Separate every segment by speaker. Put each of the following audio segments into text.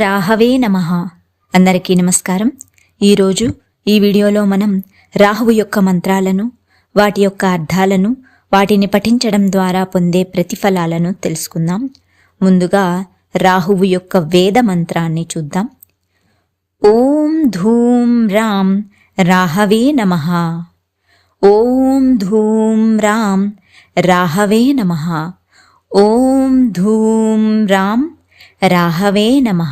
Speaker 1: రాహవే నమ. అందరికీ నమస్కారం. ఈరోజు ఈ వీడియోలో మనం రాహువు యొక్క మంత్రాలను వాటి యొక్క అర్థాలను వాటిని పఠించడం ద్వారా పొందే ప్రతిఫలాలను తెలుసుకుందాం. ముందుగా రాహువు యొక్క వేద మంత్రాన్ని చూద్దాం. ఓం ధూం రాం రాహవే నమ. ఓం ధూం రాం రాహవే నమ. ఓం ధూం రాం రాహవే నమ.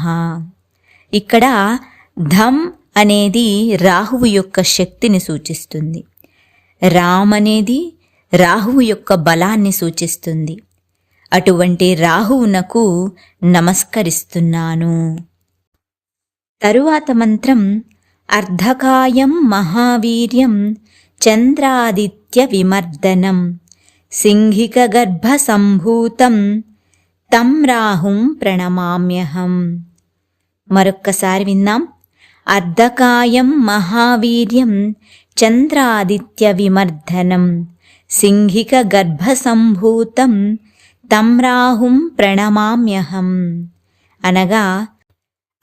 Speaker 1: ఇక్కడ ధమ్ అనేది రాహువు యొక్క శక్తిని సూచిస్తుంది. రామ్ అనేది రాహువు యొక్క బలాన్ని సూచిస్తుంది. అటువంటి రాహువునకు నమస్కరిస్తున్నాను. తరువాత మంత్రం అర్ధకాయం మహావీర్యం చంద్రాదిత్య విమర్దనం సింహిక గర్భ సంభూతం తం రాహుం ప్రణమామ్యహం. మరొక్కసారి విందాం. అర్ధకాయం మహావీర్యం చంద్రాదిత్య విమర్ధనం. సింహిక గర్భ సంభూతం తం రాహుం ప్రణమామ్యహం. అనగా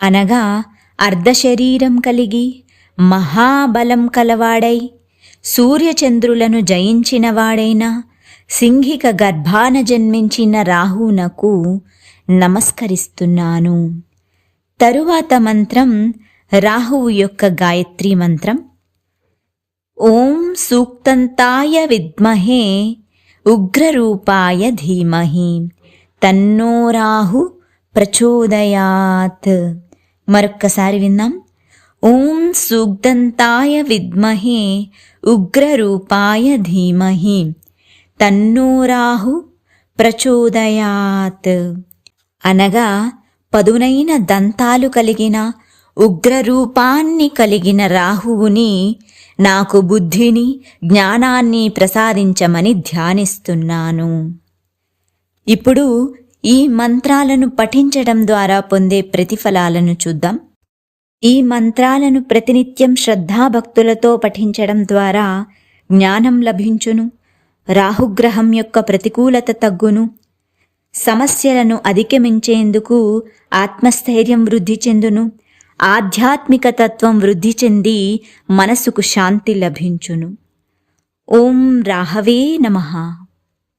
Speaker 1: అనగా అర్ధశరీరం కలిగి మహాబలం కలవాడై సూర్యచంద్రులను జయించినవాడైన సింహిక గర్భాన జన్మించిన రాహునకు నమస్కరిస్తున్నాను. తరువాత మంత్రం రాహువు యొక్క గాయత్రి మంత్రం. ఓం సూక్తంతాయ విద్మహే ఉగ్రరూపాయ ధీమహి. తన్నో రాహు ప్రచోదయాత్. మరొక్కసారి విందాం. ఓం సూక్తంతాయ విద్మహే ఉగ్రరూపాయ ధీమహి. తన్నోరాహు ప్రచోదయాత్. అనగా పదునైన దంతాలు కలిగిన ఉగ్రరూపాన్ని కలిగిన రాహువుని నాకు బుద్ధిని జ్ఞానాన్ని ప్రసాదించమని ధ్యానిస్తున్నాను. ఇప్పుడు ఈ మంత్రాలను పఠించడం ద్వారా పొందే ప్రతిఫలాలను చూద్దాం. ఈ మంత్రాలను ప్రతినిత్యం శ్రద్ధాభక్తులతో పఠించడం ద్వారా జ్ఞానం లభించును. రాహుగ్రహం యొక్క ప్రతికూలత తగ్గును సమస్యలను అధిగమించేందుకు ఆత్మస్థైర్యం వృద్ధి చెందును ఆధ్యాత్మిక తత్వం వృద్ధి చెంది మనసుకు శాంతి లభించును. ఓం రాహవే నమః.